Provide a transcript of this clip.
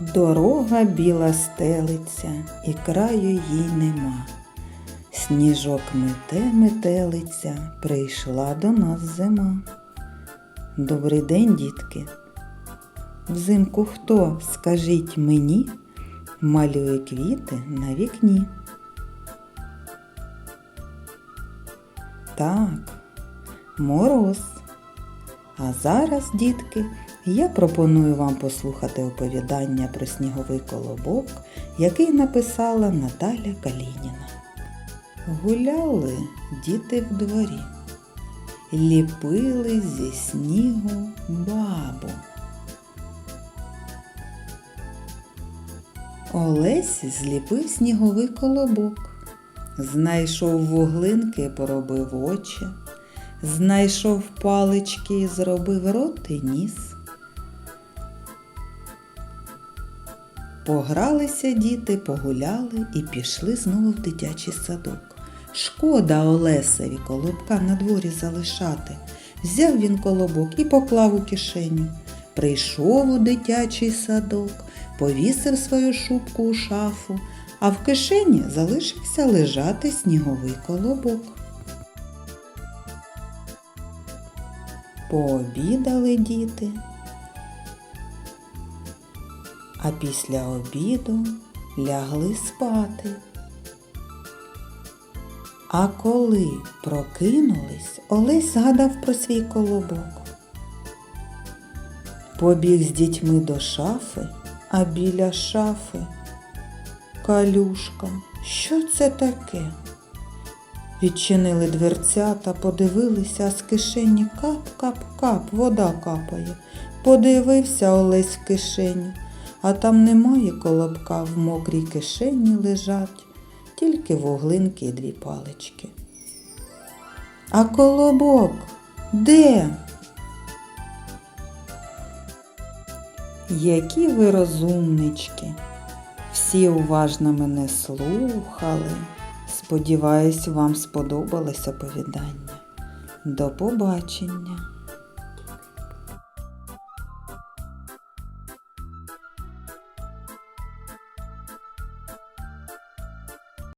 Дорога біла стелиться, і краю їй нема. Сніжок мете метелиця, прийшла до нас зима. Добрий день, дітки. Взимку хто, скажіть мені, малює квіти на вікні? Так, мороз. А зараз, дітки, я пропоную вам послухати оповідання про сніговий колобок, який написала Наталя Калініна. Гуляли діти в дворі, ліпили зі снігу бабу. Олесь зліпив сніговий колобок, знайшов вуглинки, поробив очі, знайшов палички, і зробив рот і ніс. Погралися діти, погуляли і пішли знову в дитячий садок. Шкода Олесеві колобка на дворі залишати. Взяв він колобок і поклав у кишеню. Прийшов у дитячий садок, повісив свою шубку у шафу, а в кишені залишився лежати сніговий колобок. Пообідали діти, а після обіду лягли спати. А коли прокинулись, Олесь згадав про свій колобок. Побіг з дітьми до шафи, а біля шафи калюшка. Що це таке? Відчинили дверцята, подивилися, а з кишені кап-кап-кап, вода капає. Подивився Олесь в кишеню, а там немає колобка, в мокрій кишені лежать, тільки вуглинки і дві палички. А колобок де? Які ви розумнички. Всі уважно мене слухали. Сподіваюсь, вам сподобалось оповідання. До побачення!